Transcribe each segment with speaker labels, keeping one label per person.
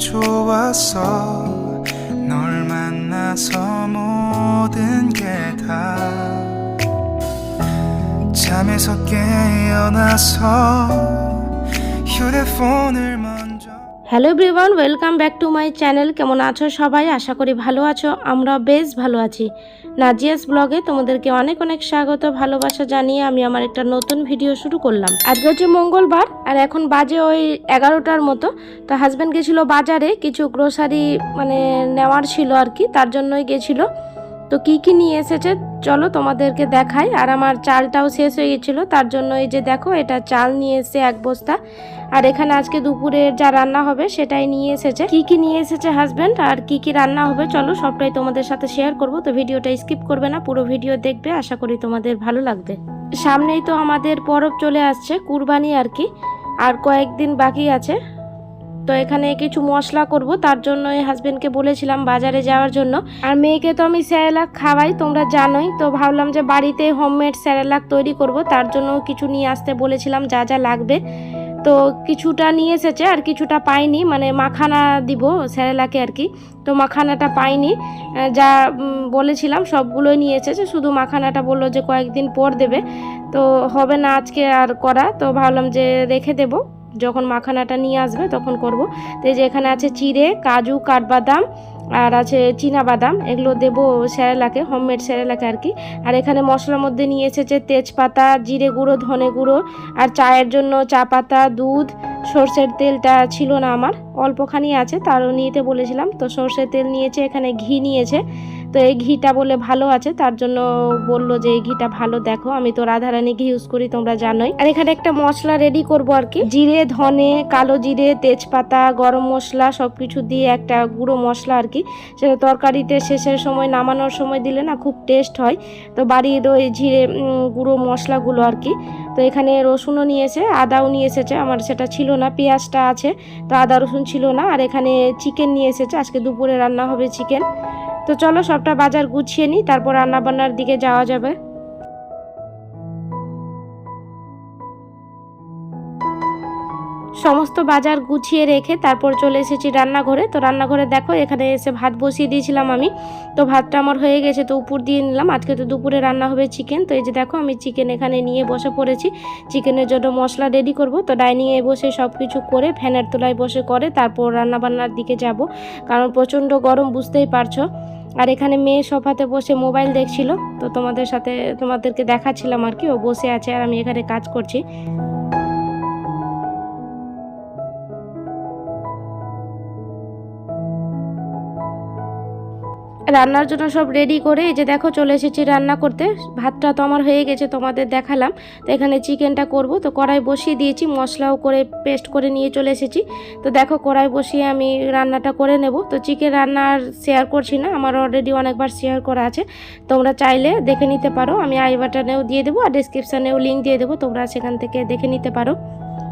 Speaker 1: 좋았어 널 만나서 모든 게 다 잠에서 깨어나서 휴대폰을 먼저
Speaker 2: hello everyone welcome back to my channel কেমন আছো সবাই আশা করি ভালো আছো আমরা বেশ ভালো আছি নাজিয়াস ব্লগে তোমাদেরকে অনেক অনেক স্বাগত, ভালোবাসা জানিয়ে আমি আমার একটা নতুন ভিডিও শুরু করলাম। আজকে হচ্ছে মঙ্গলবার, আর এখন বাজে ওই এগারোটার মতো। তো হাজব্যান্ড গেছিল বাজারে, কিছু গ্রোসারি মানে নেওয়ার ছিল আর কি, তার জন্যই গেছিল। তো কি কি নিয়ে এসেছে? চলো তোমাদেরকে দেখাই। আর আমার চালটাও শেষ হয়ে গেছিল, তার জন্য এই যে দেখো, এটা চাল নিয়ে এসে এক বস্তা। আর এখানে আজকে দুপুরে যা রান্না হবে সেটাই নিয়ে এসেছে। কি কি নিয়ে এসেছে হাজব্যান্ড আর কি কি রান্না হবে? চলো সবটাই তোমাদের সাথে শেয়ার করব। তো ভিডিওটা স্কিপ করবে না, পুরো ভিডিও দেখবে। আশা করি তোমাদের ভালো লাগবে। সামনেই তো আমাদের পরব চলে আসছে, কুরবানি আর কি। আর কয়েকদিন বাকি আছে। তো এখানে কিছু মশলা করব, তার জন্য এই হাজবেন্ডকে বলেছিলাম বাজারে যাওয়ার জন্য। আর মেয়েকে তো আমি স্যারেলাক খাওয়াই, তোমরা জানোই, তো ভাবলাম যে বাড়িতে হোমমেড স্যারেলাক তৈরি করব, তার জন্য কিছু নিয়ে আসতে বলেছিলাম যা যা লাগবে। তো কিছুটা নিয়ে এসেছে, আর কিছুটা পাইনি মানে মাখানা দিব স্যারেলাকে আর কি। তো মাখানাটা পাইনি যা বলেছিলাম সবগুলোই নিয়ে এসেছে, শুধু মাখানাটা বলল যে কয়েকদিন পর দেবে। তো হবে না আজকে আর করা, তো ভাবলাম যে রেখে দেবো। যখন মাখানাটা নিয়ে আসবে তখন করব। তো এই যে এখানে আছে চিড়ে, কাজু, কাঠবাদাম আর আছে বাদাম এগুলো দেবো স্যারেলাকে, হোমমেড স্যারেলাকে আর কি। আর এখানে মশলার মধ্যে নিয়ে এসেছে তেজপাতা, জিরে গুঁড়ো, ধনে গুঁড়ো আর চায়ের জন্য চা পাতা, দুধ, সর্ষের তেলটা ছিল না আমার। অল্পখানি আছে, তারও নিতে বলেছিলাম। তো সর্ষের তেল নিয়েছে, এখানে ঘি নিয়েছে। তো এই ঘিটা বলে ভালো আছে, তার জন্য বলল যে, এই ঘিটা ভালো দেখো, আমি তো রাধারানী ঘি ইউজ করি, তোমরা জানোই। আর এখানে একটা মশলা রেডি করব আর কি। জিরে, ধনে, কালো জিরে, তেজপাতা, গরম মশলা সব কিছু দিয়ে একটা গুঁড়ো মশলা আর কি। সেটা তরকারিতে শেষের সময়, নামানোর সময় দিলে না খুব টেস্ট হয়। তো বাড়ির ওই জিরে গুঁড়ো মশলাগুলো আর কি। তো এখানে রসুনও নিয়েছে, আদাও নিয়ে এসেছে, আমার সেটা ছিল না, পেঁয়াজটা আছে, তো আদা রসুন ছিল না। আর এখানে চিকেন নিয়ে এসেছে, আজকে দুপুরে রান্না হবে চিকেন তো চলো সবটা বাজার গুছিয়ে নিই, তারপর রান্না বান্নার দিকে যাওয়া যাবে। সমস্ত বাজার গুছিয়ে রেখে তারপর চলে এসেছি রান্নাঘরে। তো রান্নাঘরে দেখো, এখানে এসে ভাত বসিয়ে দিয়েছিলাম আমি। তো ভাতটা আমার হয়ে গেছে, তো উপর দিয়ে নিলাম। আজকে তো দুপুরে রান্না হবে চিকেন। তো এই যে দেখো, আমি চিকেন এখানে নিয়ে বসে পড়েছি। চিকেনের জন্য মশলা রেডি করব। তো ডাইনিংয়ে বসে সব কিছু করে, ফ্যানের তোলায় বসে করে, তারপর রান্নাবান্নার দিকে যাব। কারণ প্রচণ্ড গরম, বুঝতেই পারছ। আর এখানে মেয়ে সোফাতে বসে মোবাইল দেখছিল। তো তোমাদের সাথে তোমাদেরকে দেখাচ্ছিলাম আর কি। ও বসে আছে আর আমি এখানে কাজ করছি। রান্নার জন্য সব রেডি করে এই যে দেখো চলে এসেছি রান্না করতে। ভাতটা তো আমার হয়ে গেছে, তোমাদের দেখালাম। তো এখানে চিকেনটা করব। তো কড়াই বসিয়ে দিয়েছি, মশলাও করে পেস্ট করে নিয়ে চলে এসেছি। তো দেখো কড়াই বসিয়ে আমি রান্নাটা করে নেব। তো চিকেন রান্না আর শেয়ার করছি না, আমার অলরেডি অনেকবার শেয়ার করা আছে। তোমরা চাইলে দেখে নিতে পারো। আমি আই বাটনেও দিয়ে দেবো আর ডিসক্রিপশানেও লিঙ্ক দিয়ে দেবো। তোমরা সেখান থেকে দেখে নিতে পারো।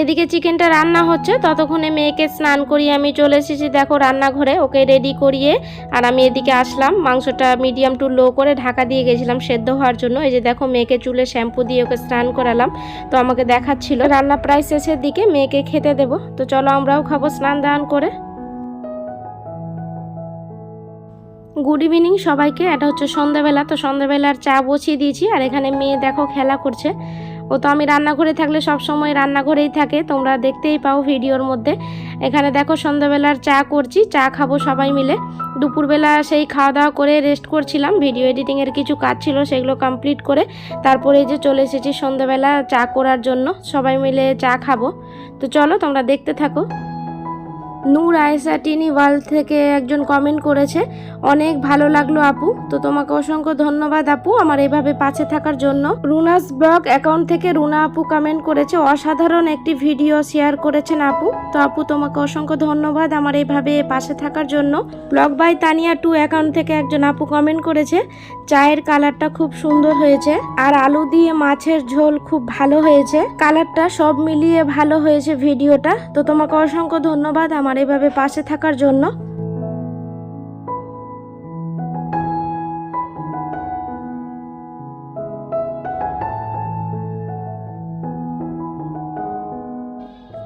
Speaker 2: এদিকে চিকেনটা রান্না হচ্ছে, ততক্ষণে মেয়েকে স্নান করিয়ে আমি চলে এসেছি। দেখো রান্নাঘরে, ওকে রেডি করিয়ে আর আমি এদিকে আসলাম। মাংসটা মিডিয়াম টু লো করে ঢাকা দিয়ে গেছিলাম সেদ্ধ হওয়ার জন্য। এই যে দেখো মেয়েকে চুলে শ্যাম্পু দিয়ে ওকে স্নান করালাম, তো আমাকে দেখাচ্ছিল। রান্না প্রায় শেষের দিকে, মেয়েকে খেতে দেবো। তো চলো আমরাও খাব স্নান দান করে। গুড ইভিনিং সবাইকে, এটা হচ্ছে সন্ধ্যাবেলা। তো সন্ধ্যাবেলার চা বসিয়ে দিয়েছি, আর এখানে মেয়ে দেখো খেলা করছে। ও তো আমি রান্নাঘরে থাকলে সব সময় রান্নাঘরেই থাকে, তোমরা দেখতেই পাও ভিডিওর মধ্যে। এখানে দেখো সন্ধ্যাবেলার চা করছি, চা খাব সবাই মিলে। দুপুরবেলা সেই খাওয়া দাওয়া করে রেস্ট করছিলাম ভিডিও এডিটিংয়ের কিছু কাজ ছিল সেগুলো কমপ্লিট করে তারপরে যে চলে এসেছি সন্ধ্যাবেলা চা করার জন্য, সবাই মিলে চা খাব। তো চলো তোমরা দেখতে থাকো। নূর আয়েসা টিনি ওয়ার্ল্ড থেকে একজন কমেন্ট করেছে, অনেক ভালো লাগল আপু। তো তোমাকে অসংখ্য ধন্যবাদ আপু আমার এভাবে পাশে থাকার জন্য। রুনাস ব্লগ অ্যাকাউন্ট থেকে রুনা আপু কমেন্ট করেছে, অসাধারণ একটি ভিডিও শেয়ার করেছেন আপু। তো আপু, তোমাকে অসংখ্য ধন্যবাদ আমার এইভাবে পাশে থাকার জন্য। Blog by Tania two account থেকে একজন আপু কমেন্ট করেছে, চায়ের কালারটা খুব সুন্দর হয়েছে আর আলু দিয়ে মাছের ঝোল খুব ভালো হয়েছে। কালারটা সব মিলিয়ে ভালো হয়েছে ভিডিওটা তো তোমাকে অসংখ্য ধন্যবাদ আমার এভাবে পাশে থাকার জন্য?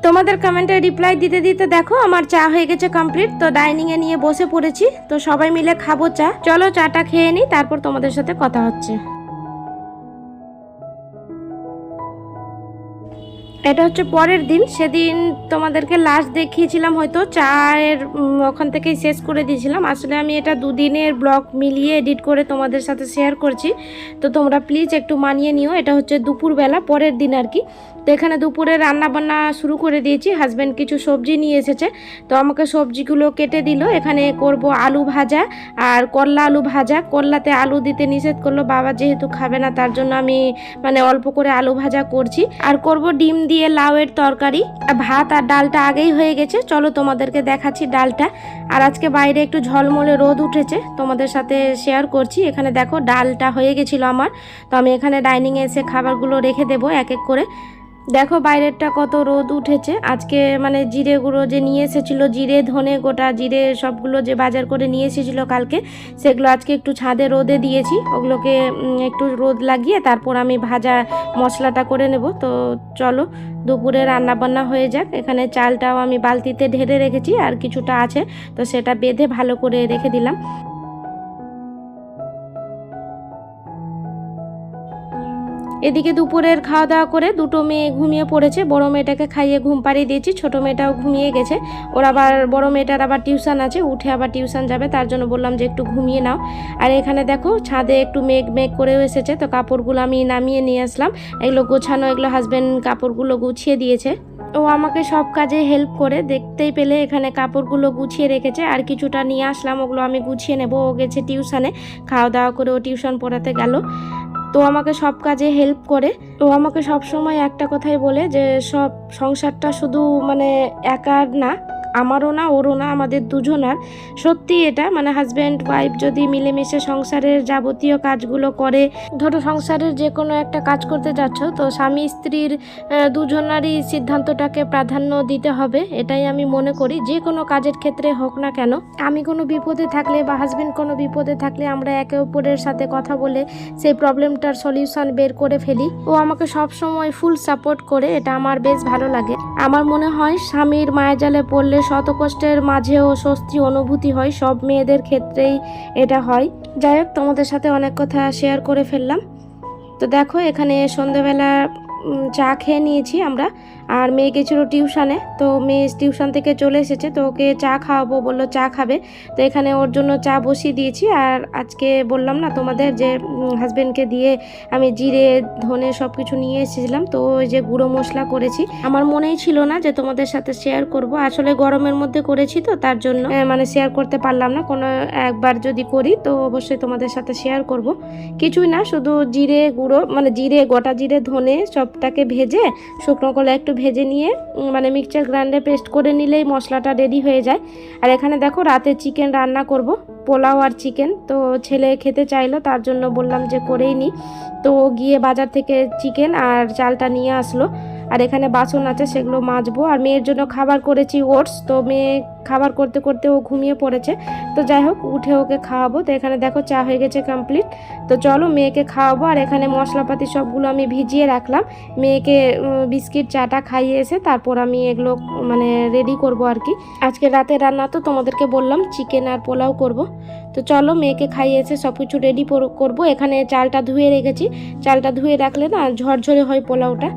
Speaker 2: তোমাদের কমেন্টে রিপ্লাই দিতে দিতে দেখো, আমার চা হয়ে গেছে কমপ্লিট তো ডাইনিং এ নিয়ে বসে পড়েছি। তো সবাই মিলে খাব চা। চলো চাটা খেয়ে নিই তারপর তোমাদের সাথে কথা হচ্ছে। এটা হচ্ছে পরের দিন, সেদিন তোমাদেরকে লাস্ট দেখিয়েছিলাম হয়তো, চায়ের ওখান থেকেই শেষ করে দিয়েছিলাম। আসলে আমি এটা দুদিনের ব্লগ মিলিয়ে এডিট করে তোমাদের সাথে শেয়ার করছি। তো তোমরা প্লিজ একটু মানিয়ে নিও, এটা হচ্ছে দুপুরবেলা, পরের দিন আর কি। তো এখানে দুপুরে রান্না বান্না শুরু করে দিয়েছি হাজব্যান্ড কিছু সবজি নিয়ে এসেছে। তো আমাকে সবজিগুলো কেটে দিল, এখানে করব আলু ভাজা আর করলা আলু ভাজা। করলাতে আলু দিতে নিষেধ করল, বাবা যেহেতু খাবে না, তার জন্য আমি মানে অল্প করে আলু ভাজা করছি। আর করব ডিম দিয়ে লাউয়ের তরকারি ভাত আর ডালটা আগেই হয়ে গেছে। চলো তোমাদেরকে দেখাচ্ছি ডালটা। আর আজকে বাইরে একটু ঝলমলে রোদ উঠেছে, তোমাদের সাথে শেয়ার করছি। এখানে দেখো ডালটা হয়ে গেছিল আমার। তো আমি এখানে ডাইনিংয়ে এসে খাবারগুলো রেখে দেবো এক এক করে। দেখো বাইরেরটা কত রোদ উঠেছে। আজকে মানে জিরে গুঁড়ো যে নিয়ে এসেছিল, জিরে, ধনে গোটা, জিরে সবগুলো যে বাজার করে নিয়ে এসেছিল কালকে, সেগুলো আজকে একটু ছাদে রোদে দিয়েছি। ওগুলোকে একটু রোদ লাগিয়ে তারপর আমি ভাজা মশলাটা করে নেব। তো চলো, দুপুরে রান্না বান্না হয়ে যাক। এখানে চালটাও আমি বালতিতে ঢেলে রেখেছি, আর কিছুটা আছে, তো সেটা বেঁধে ভালো করে রেখে দিলাম। এদিকে দুপুরের খাওয়া দাওয়া করে দুটো মেয়ে ঘুমিয়ে পড়েছে। বড় মেয়েটাকে খাইয়ে ঘুম পাড়িয়ে দিয়েছি। ছোট মেয়েটাও ঘুমিয়ে গেছে। ওর আবার বড় মেয়েটার আবার টিউশন আছে। উঠে আবার টিউশন যাবে। তার জন্য বললাম যে একটু ঘুমিয়ে নাও। আর এখানে দেখো, ছাদে একটু মেঘ মেঘ করেও এসেছে। তো কাপড়গুলো আমি নামিয়ে নিয়ে আসলাম। এগুলো গোছানো, এগুলো হাজব্যান্ড কাপড়গুলো গুছিয়ে দিয়েছে। ও আমাকে সব কাজে হেল্প করে। দেখতেই পেলে এখানে কাপড়গুলো গুছিয়ে রেখেছে। আর কিছুটা নিয়ে আসলাম। ওগুলো আমি গুছিয়ে নেব। ও গেছে টিউশনে। খাওয়া দাওয়া করে ও টিউশন পড়াতে গেল। তো আমাকে সব কাজে হেল্প করে। তো আমাকে সব সময় একটা কথাই বলে যে, সব সংসারটা শুধু মানে একার না আমারও না, ওরও না, আমাদের দুজনার। সত্যি এটা মানে হাজব্যান্ড ওয়াইফ যদি মিলেমিশে সংসারের যাবতীয় কাজগুলো করে, ধরো সংসারের যে কোনো একটা কাজ করতে যাচ্ছ, তো স্বামী স্ত্রীর দুজনারই সিদ্ধান্তটাকে প্রাধান্য দিতে হবে, এটাই আমি মনে করি। যে কোনো কাজের ক্ষেত্রে হোক না কেন, আমি কোনো বিপদে থাকলে বা হাজব্যান্ড কোনো বিপদে থাকলে আমরা একে অপরের সাথে কথা বলে সেই প্রবলেমটার সলিউশন বের করে ফেলি। ও আমাকে সব সময় ফুল সাপোর্ট করে, এটা আমার বেশ ভালো লাগে। আমার মনে হয় স্বামীর মায়াজালে পড়লে শত কষ্টের মাঝেও স্বস্তি অনুভূতি হয়, সব মেয়েদের ক্ষেত্রেই এটা হয়। যাই হোক, তোমাদের সাথে অনেক কথা শেয়ার করে ফেললাম। তো দেখো, এখানে সন্ধেবেলা চা খেয়ে নিয়েছি আমরা। আর মেয়ে গেছিল টিউশানে, তো মেয়ে টিউশন থেকে চলে এসেছে, তো ওকে চা খাওয়াবো বলল চা খাবে। তো এখানে ওর জন্য চা বসিয়ে দিয়েছি আর আজকে বললাম না তোমাদের যে হাজবেন্ডকে দিয়ে আমি জিরে, ধনে সব কিছু নিয়ে এসেছিলাম, তো ওই যে গুঁড়ো মশলা করেছি। আমার মনেই ছিল না যে তোমাদের সাথে শেয়ার করব, আসলে গরমের মধ্যে করেছি তো, তার জন্য মানে শেয়ার করতে পারলাম না, কোনো একবার যদি করি, তো অবশ্যই তোমাদের সাথে শেয়ার করব। কিছুই না, শুধু জিরে গুঁড়ো মানে জিরে, গোটা জিরে, ধনে সবটাকে ভেজে শুকনো কলা একটু ভেজে নিয়ে মানে মিক্সচার গ্রাইন্ডে পেস্ট করে নিলেই মশলাটা রেডি হয়ে যায়। আর এখানে দেখো রাতে চিকেন রান্না করব, পোলাও আর চিকেন তো ছেলে খেতে চাইলো, তার জন্য বললাম যে করেই নি। তো গিয়ে বাজার থেকে চিকেন আর চালটা নিয়ে আসলো। আর এখানে বাসন আছে, সেগুলো মাজবো। আর মেয়ের জন্য খাবার করেছি ওটস, তো মেয়ে খাবার করতে করতে ও ঘুমিয়ে পড়েছে। তো যাই হোক, উঠে ওকে খাওয়াবো। তো এখানে দেখো, চা হয়ে গেছে কমপ্লিট তো চলো মেয়েকে খাওয়াবো। আর এখানে মশলাপাতি সবগুলো আমি ভিজিয়ে রাখলাম। মেয়েকে বিস্কিট, চাটা খাইয়ে এসে তারপর আমি এগুলো মানে রেডি করব আর কি। আজকে রাতে রান্না তো তোমাদেরকে বললাম চিকেন আর পোলাও করব। তো চলো মেয়েকে খাইয়ে এসে সব কিছু রেডি করব। এখানে চালটা ধুয়ে রেখেছি। চালটা ধুয়ে রাখলে না, ঝরঝরে হয় পোলাওটা।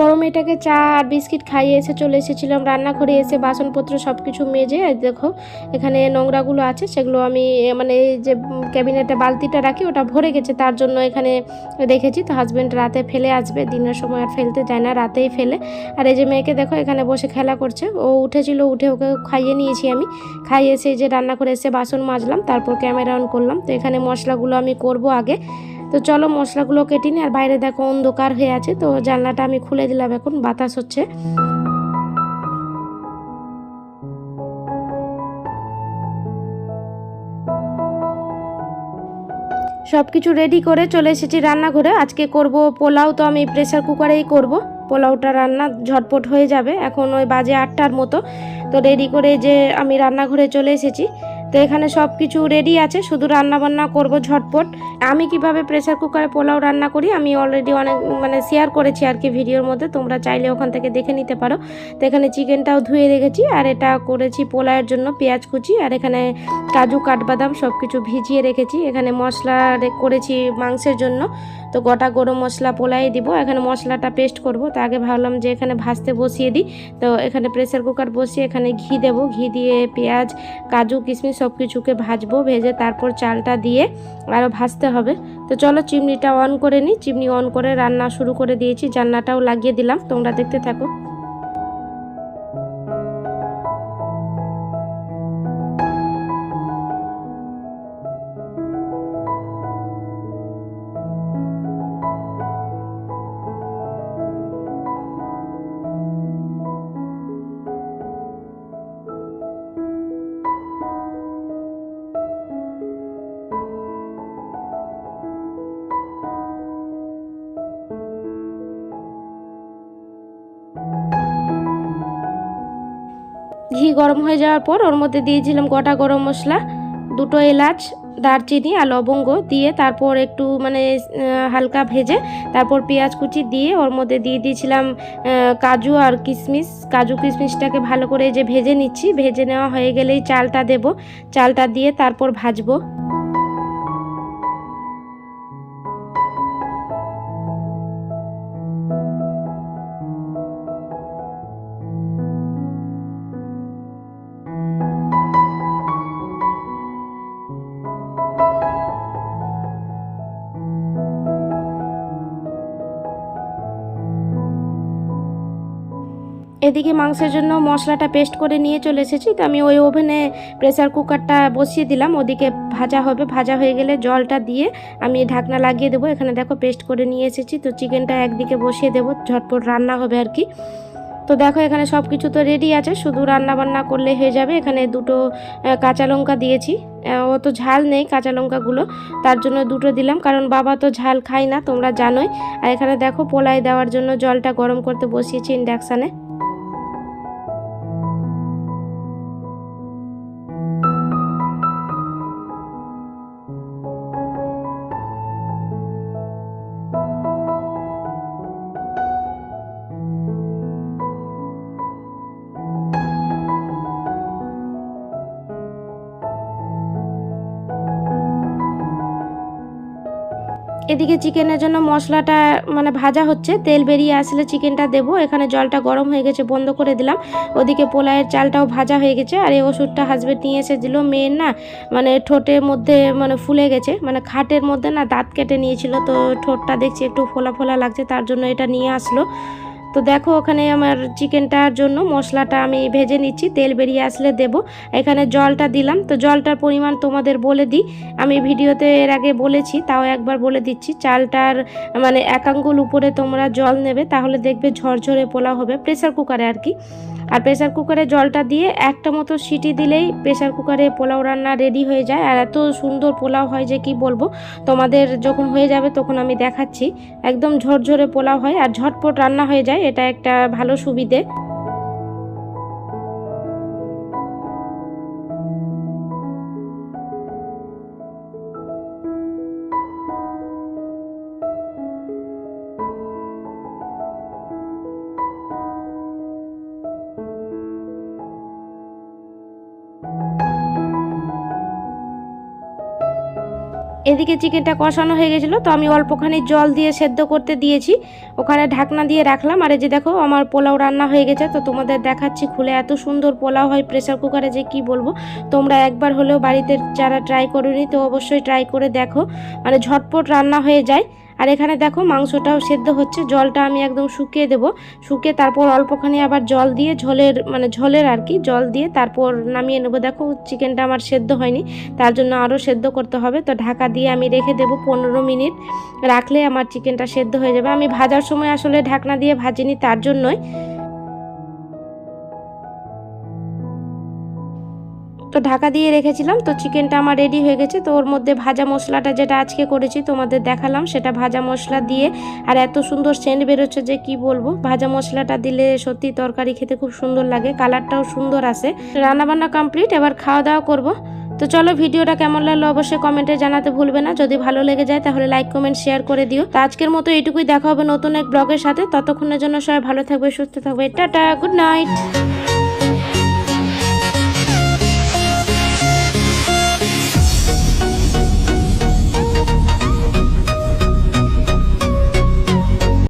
Speaker 2: বড় মেয়েটাকে চা আর বিস্কিট খাইয়ে এসে চলে এসেছিলাম রান্নাঘরে এসে বাসনপত্র সব কিছু মেজে দেখো, এখানে নোংরাগুলো আছে, সেগুলো আমি মানে যে ক্যাবিনেটে বালতিটা রাখি, ওটা ভরে গেছে, তার জন্য এখানে রেখেছি, তো হাজব্যান্ড রাতে ফেলে আসবে, দিনের সময় আর ফেলতে যায় না, রাতেই ফেলে। আর এই যে মেয়েকে দেখো, এখানে বসে খেলা করছে, ও উঠেছিল, উঠে ওকে খাইয়ে নিয়েছি আমি, খাইয়ে এসে যে রান্না করে এসে বাসন মাজলাম, তারপর ক্যামেরা অন করলাম, তো এখানে মশলাগুলো আমি করব আগে। তো চলো মশলাগুলো কেটে নিই, আর বাইরে দেখো অন্ধকার হয়ে আছে, তো জানলাটা আমি খুলে দিলাম এখন, বাতাস হচ্ছে। সব কিছু রেডি করে চলে এসেছি রান্নাঘরে, আজকে করব পোলাও, তো আমি প্রেসার কুকারেই করব। পোলাওটা রান্না ঝটপট হয়ে যাবে, এখন ওই বাজে আটটার মতো, তো রেডি করে যে আমি রান্নাঘরে চলে এসেছি। তো এখানে সব কিছু রেডি আছে, শুধু রান্না বান্না করব ঝটপট। আমি কীভাবে প্রেসার কুকারে পোলাও রান্না করি, আমি অলরেডি অনেক মানে শেয়ার করেছি আর কি ভিডিওর মধ্যে, তোমরা চাইলে ওখান থেকে দেখে নিতে পারো। তো এখানে চিকেনটাও ধুয়ে রেখেছি, আর এটা করেছি পোলাওয়ের জন্য পেঁয়াজ কুচি, আর এখানে কাজু কাঠবাদাম সব কিছু ভিজিয়ে রেখেছি। এখানে মশলা করেছি মাংসের জন্য। তো গোটা গরম মশলা পোলাই দিব। এখানে মশলাটা পেস্ট করব। তো আগে ভাবলাম যে এখানে ভাজতে বসিয়ে দিই। তো এখানে প্রেসার কুকার বসিয়ে এখানে ঘি দেব। ঘি দিয়ে পেঁয়াজ, কাজু, কিশমিশ সব কিছুকে ভাজবো, ভেজে তারপর চালটা দিয়ে আরও ভাজতে হবে। তো চলো চিমনিটা অন করে নিই। চিমনি অন করে রান্না শুরু করে দিয়েছি। জান্নাটাও লাগিয়ে দিলাম। তোমরা দেখতে থাকো। গরম হয়ে যাওয়ার পর ওর মধ্যে দিয়েছিলাম গোটা গরম মশলা, দুটো এলাচ, দারচিনি আর লবঙ্গ দিয়ে তারপর একটু মানে হালকা ভেজে তারপর পেঁয়াজ কুচি দিয়ে ওর মধ্যে দিয়ে দিয়েছিলাম কাজু আর কিশমিশ। কাজু কিশমিশটাকে ভালো করে যে ভেজে নিচ্ছি, ভেজে নেওয়া হয়ে গেলেই চালটা দেব। চালটা দিয়ে তারপর ভাজবো। এদিকে মাংসের জন্য মশলাটা পেস্ট করে নিয়ে চলে এসেছি। তো আমি ওই ওভেনে প্রেসার কুকারটা বসিয়ে দিলাম। ওদিকে ভাজা হবে। ভাজা হয়ে গেলে জলটা দিয়ে আমি ঢাকনা লাগিয়ে দেবো। এখানে দেখো পেস্ট করে নিয়ে এসেছি। তো চিকেনটা একদিকে বসিয়ে দেবো। ঝটপট রান্না হবে আর কি। তো দেখো এখানে সব কিছু তো রেডি আছে। শুধু রান্না বান্না করলে হয়ে যাবে। এখানে দুটো কাঁচা লঙ্কা দিয়েছি। আহ, অত ঝাল নেই কাঁচা লঙ্কাগুলো। তার জন্য দুটো দিলাম। কারণ বাবা তো ঝাল খায় না তোমরা জানোই। আর এখানে দেখো পোলাই দেওয়ার জন্য জলটা গরম করতে বসিয়েছি ইন্ডাকশানে এদিকে চিকেনের জন্য মশলাটা মানে ভাজা হচ্ছে। তেল বেরিয়ে আসলে চিকেনটা দেব। এখানে জলটা গরম হয়ে গেছে, বন্ধ করে দিলাম। ওদিকে পোলায়ের চালটাও ভাজা হয়ে গেছে। আর এই ওষুধটা হাজবেন্ড নিয়ে এসে দিল মেয়ের না মানে ঠোঁটের মধ্যে মানে ফুলে গেছে। মানে খাটের মধ্যে না, দাঁত কেটে নিয়েছিল। তো ঠোঁটটা দেখছি একটু ফোলা ফোলা লাগছে, তার জন্য এটা নিয়ে আসলো। তো দেখো ওখানে আমার চিকেনটার জন্য মশলাটা আমি ভেজে নিচ্ছি, তেল বেরিয়ে আসলে দেব। এখানে জলটা দিলাম, তো জলটার পরিমাণ তোমাদের বলে দিই। আমি ভিডিওতে এর আগে বলেছি, তাও একবার বলে দিচ্ছি, চালটার মানে এক আঙ্গুল উপরে তোমরা জল নেবে, তাহলে দেখবে ঝরঝরে পোলা হবে প্রেসার কুকারে আর কি। আর প্রেশার কুকারে জলটা দিয়ে একটা মতো সিটি দিলেই প্রেসার কুকারে পোলাও রান্না রেডি হয়ে যায়। আর এত সুন্দর পোলাও হয় যে কি বলব? তোমাদের যখন হয়ে যাবে তখন আমি দেখাচ্ছি। একদম ঝরঝরে পোলাও হয় আর ঝটপট রান্না হয়ে যায়। এটা একটা ভালো সুবিধে। এদিকে চিকেনটা কষানো হয়ে গেছিল, তো আমি অল্পখানি জল দিয়ে সেদ্ধ করতে দিয়েছি। ওখানে ঢাকনা দিয়ে রাখলাম, আর যে দেখো আমার পোলাও রান্না হয়ে গেছে, তো তোমাদের দেখাচ্ছি খুলে এত সুন্দর পোলাও হয় প্রেসার কুকারে যে কি বলব। তোমরা একবার হলেও বাড়িতে যারা ট্রাই করোনি, তো অবশ্যই ট্রাই করে দেখো। মানে ঝটপট রান্না হয়ে যায়। আর এখানে দেখো মাংসটাও সেদ্ধ হচ্ছে। জলটা আমি একদম শুকিয়ে দেব। শুকিয়ে তারপর অল্পখানি আবার জল দিয়ে ঝোলের মানে ঝোলের আর কি, জল দিয়ে তারপর নামিয়ে নেব। দেখো চিকেনটা আমার সেদ্ধ হয়নি, তার জন্য আরও সেদ্ধ করতে হবে। তো ঢাকা দিয়ে আমি রেখে দেবো পনেরো মিনিট। রাখলে আমার চিকেনটা সেদ্ধ হয়ে যাবে। আমি ভাজার সময় আসলে ঢাকনা দিয়ে ভাজিনি তার জন্যই। তো ঢাকা দিয়ে রেখেছিলাম। তো চিকেনটা আমার রেডি হয়ে গেছে। তো ওর মধ্যে ভাজা মশলাটা যেটা আজকে করেছি তোমাদের দেখালাম, সেটা ভাজা মশলা দিয়ে। আর এত সুন্দর সেন্ট বেরোচ্ছে যে কি বলব? ভাজা মশলাটা দিলে সত্যি তরকারি খেতে খুব সুন্দর লাগে। কালারটাও সুন্দর আসে রান্নাবান্না কমপ্লিট এবার খাওয়া দাওয়া করব। তো চলো ভিডিওটা কেমন লাগল অবশ্যই কমেন্টে জানাতে ভুলবে না। যদি ভালো লেগে যায় তাহলে লাইক কমেন্ট শেয়ার করে দিও। তো আজকের মতো এইটুকুই দেখা হবে নতুন এক ব্লগের সাথে। ততক্ষণের জন্য সবাই ভালো থাকবে, সুস্থ থাকবে। Tata good night